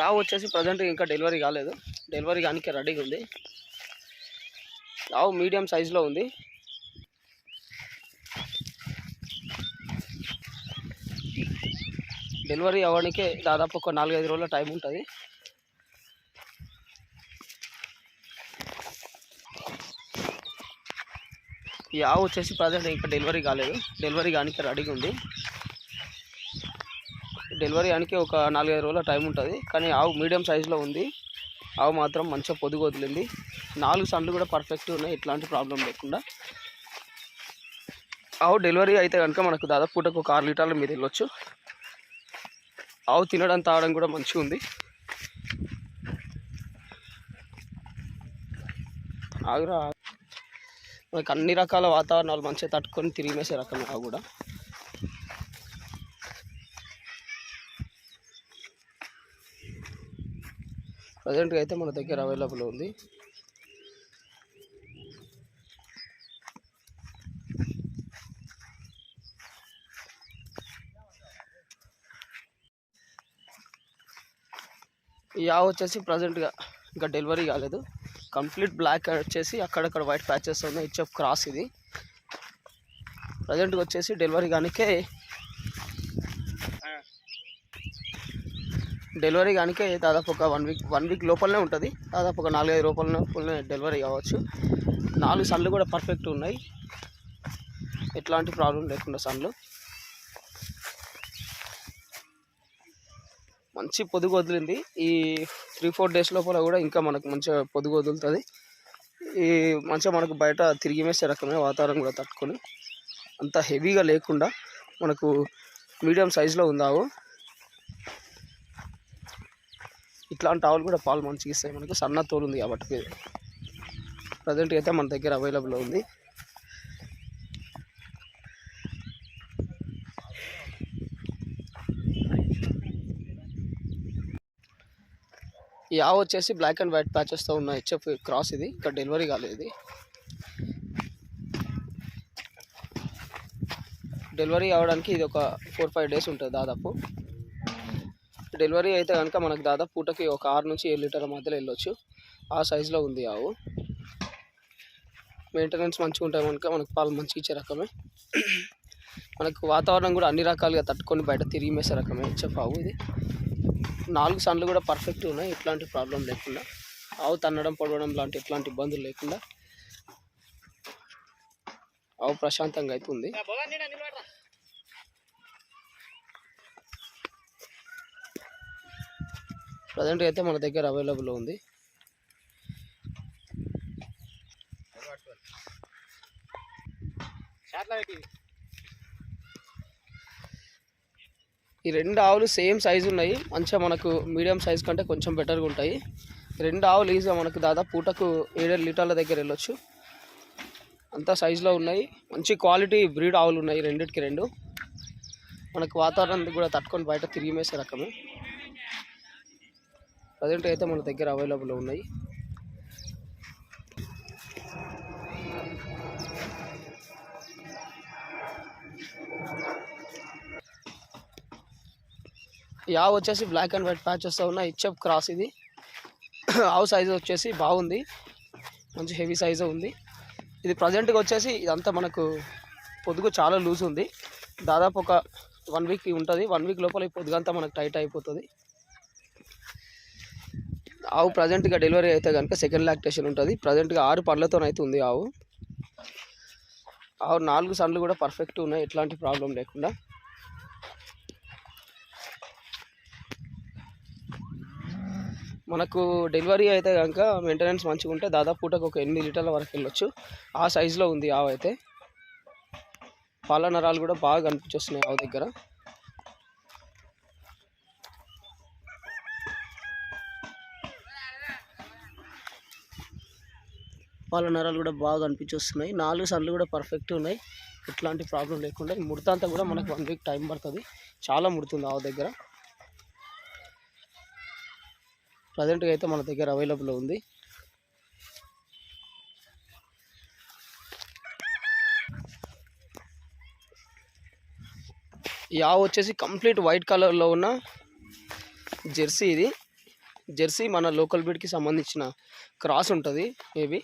యావ్ వచ్చేసి ప్రజెంట్ ఇంకా డెలివరీ కాలేదు. డెలివరీ కానీ రెడీగా ఉంది. యావ్ మీడియం సైజులో ఉంది. డెలివరీ అవ్వడానికి దాదాపు ఒక నాలుగైదు రోజుల టైం ఉంటుంది. ఈ ఆవు వచ్చేసి ప్రజెంట్ ఇంకా డెలివరీ కాలేదు. డెలివరీ కానీ రెడీగా ఉంది. డెలివరీ అనికి ఒక నాలుగైదు రోజుల టైం ఉంటుంది. కానీ ఆవు మీడియం సైజులో ఉంది. ఆవు మాత్రం మంచిగా పొదుగు వదిలింది. నాలుగు సన్లు కూడా పర్ఫెక్ట్ ఉన్నాయి. ఎట్లాంటి ప్రాబ్లం లేకుండా. ఆవు డెలివరీ అయితే కనుక మనకు దాదాపు పూటకు ఒక ఆరు లీటర్లు మీద వెళ్ళొచ్చు. ఆవు తినడం తాగడం కూడా మంచిగా ఉంది. ఆగురా. మనకు అన్ని రకాల వాతావరణాలు మంచిగా తట్టుకొని తిరిగి మేసే రకం ఆవు కూడా. ప్రజెంట్గా అయితే మన దగ్గర అవైలబుల్ ఉంది. ఈ ఆవు వచ్చేసి ప్రజెంట్గా ఇంకా డెలివరీ కాలేదు. కంప్లీట్ బ్లాక్ వచ్చేసి అక్కడక్కడ వైట్ ప్యాచెస్ ఉన్నాయి. ఇచ్చే క్రాస్ ఇది. ప్రజెంట్గా వచ్చేసి డెలివరీ కానికే డెలివరీ కానికే దాదాపు ఒక వన్ వీక్ వన్ వీక్ లోపలనే ఉంటుంది. దాదాపు ఒక నాలుగైదు లోపలనే డెలివరీ కావచ్చు. నాలుగు సన్లు కూడా పర్ఫెక్ట్ ఉన్నాయి. ఎట్లాంటి ప్రాబ్లం లేకుండా సన్లు మంచి పొదుగు వదిలింది. ఈ త్రీ ఫోర్ డేస్ లోపల కూడా ఇంకా మనకు మంచిగా పొదుగు వదులుతుంది. ఈ మంచిగా మనకు బయట తిరిగి వేసే రకమే వాతావరణం కూడా తట్టుకొని అంత హెవీగా లేకుండా మనకు మీడియం సైజులో ఉందావు ఆవు ఇట్లాంటి ఆవులు కూడా పాలు మంచిగా ఇస్తాయి. మనకు సన్న తోలు ఉంది కాబట్టి ప్రజెంట్గా అయితే మన దగ్గర అవైలబుల్ ఉంది. ఈ ఆవు వచ్చేసి బ్లాక్ అండ్ వైట్ ప్యాచెస్తో ఉన్న హెచ్ఎఫ్ క్రాస్ ఇది. ఇక్కడ డెలివరీ కాలేదు ఇది. డెలివరీ అవ్వడానికి ఇది ఒక ఫోర్ ఫైవ్ డేస్ ఉంటుంది దాదాపు. డెలివరీ అయితే కనుక మనకు దాదాపు పూటకి ఒక ఆరు నుంచి ఏడు లీటర్ల మధ్యలో వెళ్ళొచ్చు. ఆ సైజులో ఉంది ఆవు. మెయింటెనెన్స్ మంచిగా ఉంటాయి కనుక మనకు పాలు మంచిగా ఇచ్చే రకమే. మనకు వాతావరణం కూడా అన్ని రకాలుగా తట్టుకొని బయట తిరిగి మేసే రకమే చెప్పావు ఇది. నాలుగు సన్లు కూడా పర్ఫెక్ట్ ఉన్నాయి ఎట్లాంటి ప్రాబ్లం లేకుండా. ఆవు తన్నడం పడవడం లాంటి ఎట్లాంటి ఇబ్బందులు లేకుండా. ఆవు ప్రశాంతంగా అయితే ఉంది. ప్రజెంట్ అయితే మన దగ్గర అవైలబుల్ ఉంది. ఈ రెండు ఆవులు సేమ్ సైజు ఉన్నాయి. మంచిగా మనకు మీడియం సైజ్ కంటే కొంచెం బెటర్గా ఉంటాయి. రెండు ఆవులు ఈజీగా మనకు దాదాపు పూటకు ఏడేడు లీటర్ల దగ్గర వెళ్ళొచ్చు. అంతా సైజులో ఉన్నాయి. మంచి క్వాలిటీ బ్రీడ్ ఆవులు ఉన్నాయి రెండింటికి రెండు. మనకు వాతావరణం కూడా తట్టుకొని బయట తిరిగి మేసే రకమే. ప్రజెంట్ అయితే మన దగ్గర అవైలబుల్ ఉన్నాయి. యావ్ వచ్చేసి బ్లాక్ అండ్ వైట్ ప్యాచెస్తో ఉన్న ఇచ్చప్ క్రాస్ ఇది. ఆవు సైజు వచ్చేసి బాగుంది. మంచి హెవీ సైజు ఉంది. ఇది ప్రజెంట్గా వచ్చేసి ఇదంతా మనకు పొదుగు చాలా లూజ్ ఉంది. దాదాపు ఒక వన్ వీక్ ఉంటుంది. వన్ వీక్ లోపల ఈ పొదుగంతా మనకు టైట్ అయిపోతుంది. ఆవు ప్రజెంట్గా డెలివరీ అయితే కనుక సెకండ్ లాక్టేషన్ ఉంటుంది. ప్రజెంట్గా ఆరు పళ్ళతోనైతే ఉంది ఆవు. ఆవు నాలుగు సన్లు కూడా పర్ఫెక్ట్ ఉన్నాయి ఎట్లాంటి ప్రాబ్లం లేకుండా. మనకు డెలివరీ అయితే కనుక మెయింటెనెన్స్ మంచిగా ఉంటే దాదాపు పూటకు ఒక ఎనిమిది లీటర్ల వరకు వెళ్ళొచ్చు. ఆ సైజులో ఉంది ఆవు అయితే. పాల నరాలు కూడా బాగా కనిపించొస్తున్నాయి ఆవు దగ్గర. పాల నరాలు కూడా బాగా కనిపించేస్తున్నాయి. నాలుగు సన్లు కూడా పర్ఫెక్ట్ ఉన్నాయి. ఎట్లాంటి ప్రాబ్లం లేకుండా ఈ ముడత అంతా కూడా మనకు వన్ వీక్ టైం పడుతుంది. చాలా ముడుతుంది ఆవు దగ్గర. ప్రజెంట్గా అయితే మన దగ్గర అవైలబుల్ ఉంది. ఈ ఆవు వచ్చేసి కంప్లీట్ వైట్ కలర్లో ఉన్న జెర్సీ ఇది. జెర్సీ మన లోకల్ బ్రీడ్కి సంబంధించిన క్రాస్ ఉంటుంది. మేబీ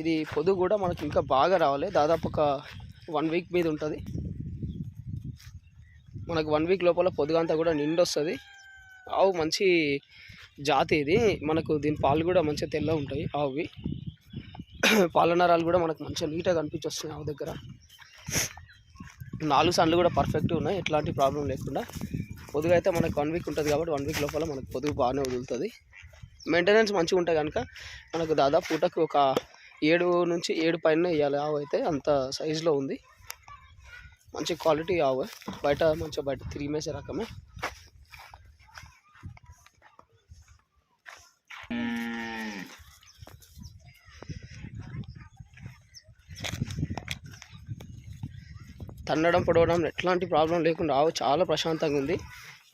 ఇది పొదుగు కూడా మనకి ఇంకా బాగా రావాలి. దాదాపు ఒక వన్ వీక్ మీద ఉంటుంది. మనకు వన్ వీక్ లోపల పొదుగంతా కూడా నిండు వస్తుంది ఆవు మంచి జాతి ఇది. మనకు దీని పాలు కూడా మంచిగా తెల్ల ఉంటాయి ఆవువి. పాలనరాలు కూడా మనకు మంచిగా నీట్గా కనిపించొస్తున్నాయి ఆవు దగ్గర. నాలుగు సన్లు కూడా పర్ఫెక్ట్గా ఉన్నాయి. ఎట్లాంటి ప్రాబ్లం లేకుండా. పొదుగు అయితే మనకు వన్ వీక్ ఉంటుంది కాబట్టి వన్ వీక్ లోపల మనకు పొదుగు బాగానే వదులుతుంది. మెయింటెనెన్స్ మంచిగా ఉంటాయి కనుక మనకు దాదాపు పూటకు ఒక ఏడు నుంచి ఏడు పైన వేయాలి ఆవు అయితే. అంత సైజులో ఉంది. మంచి క్వాలిటీ ఆవు. బయట మంచిగా బయట తిరిగిమేసే రకమే. తన్నడం పొడవడం ఎట్లాంటి ప్రాబ్లం లేకుండా ఆవు చాలా ప్రశాంతంగా ఉంది.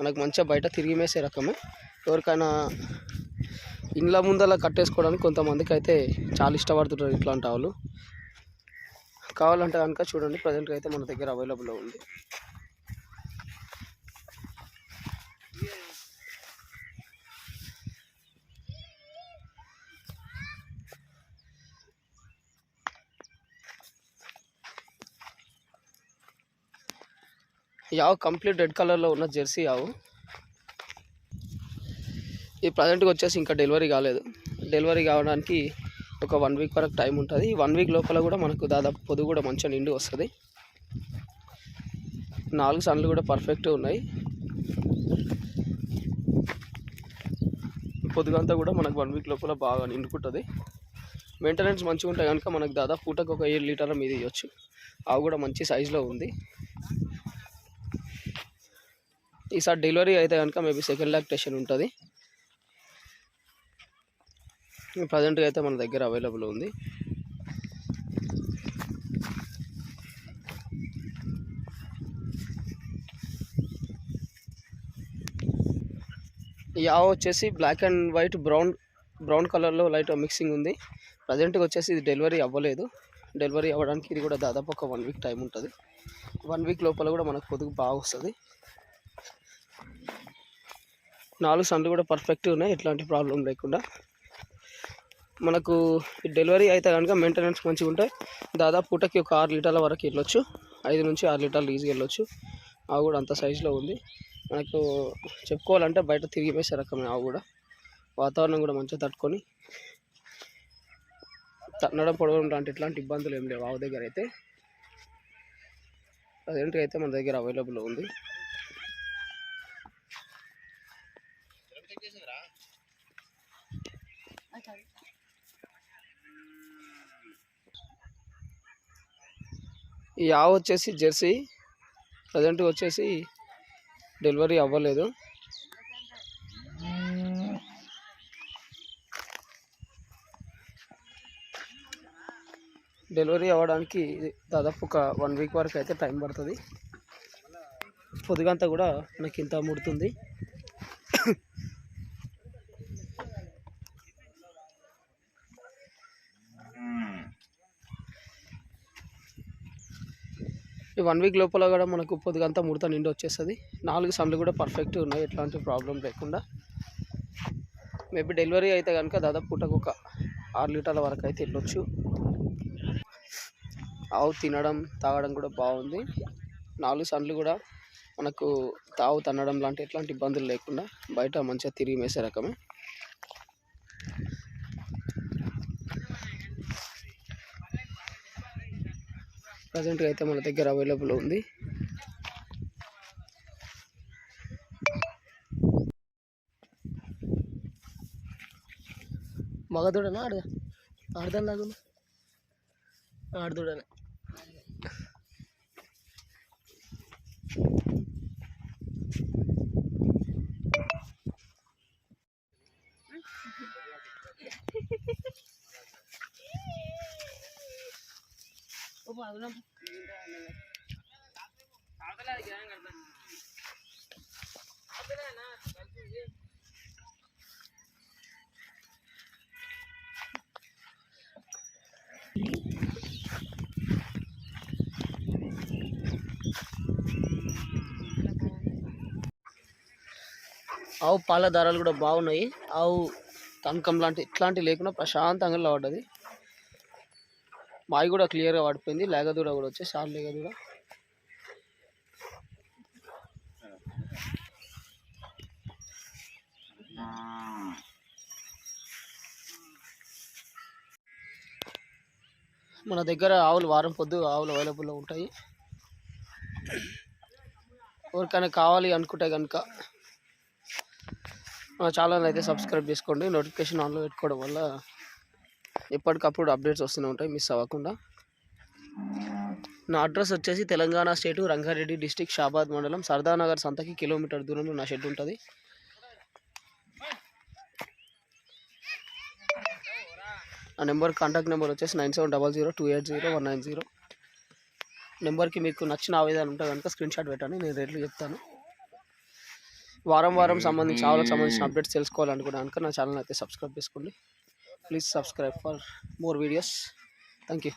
మనకు మంచిగా బయట తిరిగి మేసే రకమే. ఎవరికైనా ఇండ్ల ముందల కట్టేసుకోవడానికి కొంతమందికి అయితే చాలా ఇష్టపడుతుంటారు ఇట్లాంటి ఆవులు కావాలంటే కనుక చూడండి ప్రజెంట్గా అయితే మన దగ్గర అవైలబుల్లో ఉంది. యావు కంప్లీట్ రెడ్ కలర్లో ఉన్న జెర్సీ ఆవు ఈ ప్రజెంట్గా వచ్చేసి ఇంకా డెలివరీ కాలేదు. డెలివరీ కావడానికి ఒక వన్ వీక్ వరకు టైం ఉంటుంది. ఈ వన్ వీక్ లోపల కూడా మనకు దాదాపు పొదుగు కూడా మంచిగా నిండి వస్తుంది. నాలుగు సన్లు కూడా పర్ఫెక్ట్ ఉన్నాయి. పొదుగంతా కూడా మనకు వన్ వీక్ లోపల బాగా నిండుకుంటుంది. మెయింటెనెన్స్ మంచిగా ఉంటే కనుక మనకు దాదాపు పూటకు ఒక ఏడు లీటర్ల మీద ఇవ్వచ్చు. అవి కూడా మంచి సైజులో ఉంది. ఈసారి డెలివరీ అయితే కనుక మేబీ సెకండ్ లాక్టేషన్ ఉంటుంది. ప్రజెంట్గా అయితే మన దగ్గర అవైలబుల్ ఉంది. ఈ వచ్చేసి black and white brown brown కలర్లో లైట్ మిక్సింగ్ ఉంది. ప్రజెంట్గా వచ్చేసి ఇది డెలివరీ అవ్వలేదు. డెలివరీ అవ్వడానికి ఇది కూడా దాదాపు ఒక వన్ వీక్ టైం ఉంటుంది. వన్ వీక్ లోపల కూడా మనకు పొదుగు బాగా వస్తుంది. నాలుగు సన్లు కూడా పర్ఫెక్ట్గా ఉన్నాయి. ఎట్లాంటి ప్రాబ్లం లేకుండా. మనకు డెలివరీ అయితే కనుక మెయింటెనెన్స్ మంచిగా ఉంటాయి దాదాపు పూటకి ఒక ఆరు లీటర్ల వరకు వెళ్ళొచ్చు. ఐదు నుంచి ఆరు లీటర్లు ఈజీగా వెళ్ళొచ్చు. ఆవు కూడా అంత సైజులో ఉంది. మనకు చెప్పుకోవాలంటే బయట తిరిగి వేసే రకమే ఆవు కూడా. వాతావరణం కూడా మంచిగా తట్టుకొని తన్నడం పొడవడం లాంటి ఎట్లాంటి ఇబ్బందులు ఏం లేవు ఆవు దగ్గర అయితే. ప్రజెంట్గా అయితే మన దగ్గర అవైలబుల్ ఉంది. ఈ ఆవు వచ్చేసి జెర్సీ. ప్రజెంట్గా వచ్చేసి డెలివరీ అవ్వలేదు. డెలివరీ అవ్వడానికి దాదాపు ఒక వన్ వీక్ వరకు అయితే టైం పడుతుంది. పొద్దుగంతా కూడా మనకి ఇంత ముడుతుంది. ఈ వన్ వీక్ లోపల కూడా మనకు పొద్దుగంతా ముడత నిండి వచ్చేస్తుంది. నాలుగు సన్లు కూడా పర్ఫెక్ట్ ఉన్నాయి ఎట్లాంటి ప్రాబ్లం లేకుండా. మేబీ డెలివరీ అయితే కనుక దాదాపు పూటకు ఒక ఆరు లీటర్ల వరకు అయితే వెళ్ళొచ్చు ఆవు తినడం తాగడం కూడా బాగుంది. నాలుగు సన్లు కూడా మనకు తావు తన్నడం లాంటి ఎట్లాంటి ఇబ్బందులు లేకుండా బయట మంచిగా తిరిగి మేసే రకమే. ప్రజెంట్గా అయితే మన దగ్గర అవైలబుల్ ఉంది. మగదూడనా ఆడ? ఆడదాని లాగా ఆడదూడనే. ఆవు పాల ధరలు కూడా బాగున్నాయి. ఆవు తనకం లాంటి ఇట్లాంటివి లేకుండా ప్రశాంతంగా పడ్డది మాయి కూడా క్లియర్గా పడిపోయింది లేగదూడ కూడా వచ్చేసి ఆరు లేగదూడ. మన దగ్గర ఆవులు వారం పొద్దు ఆవులు అవైలబుల్లో ఉంటాయి. ఎవరికైనా కావాలి అనుకుంటే కనుక మన ఛానల్ అయితే సబ్స్క్రైబ్ చేసుకోండి. నోటిఫికేషన్ ఆన్లో పెట్టుకోవడం వల్ల ఎప్పటికప్పుడు అప్డేట్స్ వస్తూనే ఉంటాయి మిస్ అవ్వకుండా. నా అడ్రస్ వచ్చేసి తెలంగాణ స్టేటు రంగారెడ్డి డిస్టిక్ షాబాద్ మండలం. సర్దానగర్ సంతకి కిలోమీటర్ దూరంలో నా షెడ్ ఉంటుంది. నా నెంబర్ కాంటాక్ట్ నెంబర్ వచ్చేసి nine seven double zero two eight zero one nine zero. నెంబర్కి మీకు నచ్చిన ఆవేదన ఉంటే కనుక స్క్రీన్ షాట్ పెట్టండి నేను రేట్లు చెప్తాను. వారం వారం సంబంధించి ఆవులకు సంబంధించిన అప్డేట్స్ తెలుసుకోవాలనుకున్నాను కనుక నా ఛానల్ అయితే సబ్స్క్రైబ్ చేసుకోండి. Please subscribe for more videos thank you